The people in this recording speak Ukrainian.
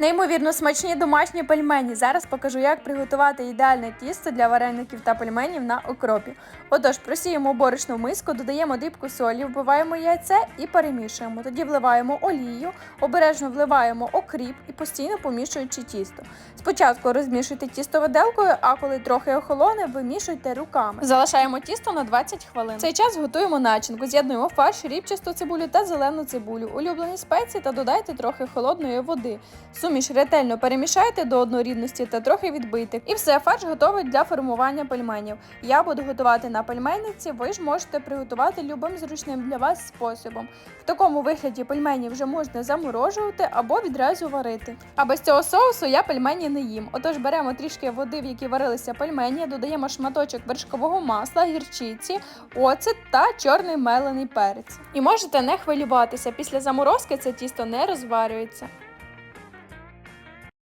Неймовірно смачні домашні пельмені. Зараз покажу, як приготувати ідеальне тісто для вареників та пельменів на окропі. Отож, просіємо борошно миску, додаємо дрібку солі, вбиваємо яйце і перемішуємо. Тоді вливаємо олію, обережно вливаємо окріп і постійно помішуючи тісто. Спочатку розмішуйте тісто виделкою, а коли трохи охолоне, вимішуйте руками. Залишаємо тісто на 20 хвилин. Цей час готуємо начинку. З'єднуємо фарш, рібчасту цибулю та зелену цибулю, улюблені спеції та додайте трохи холодної води. Суміш ретельно перемішайте до однорідності та трохи відбийте. І все, фарш готовий для формування пельменів. Я буду готувати на пельменниці, ви ж можете приготувати любим зручним для вас способом. В такому вигляді пельмені вже можна заморожувати або відразу варити. А без цього соусу я пельмені не їм. Отож беремо трішки води, в якій варилися пельмені, додаємо шматочок вершкового масла, гірчиці, оцет та чорний мелений перець. І можете не хвилюватися, після заморозки це тісто не розварюється.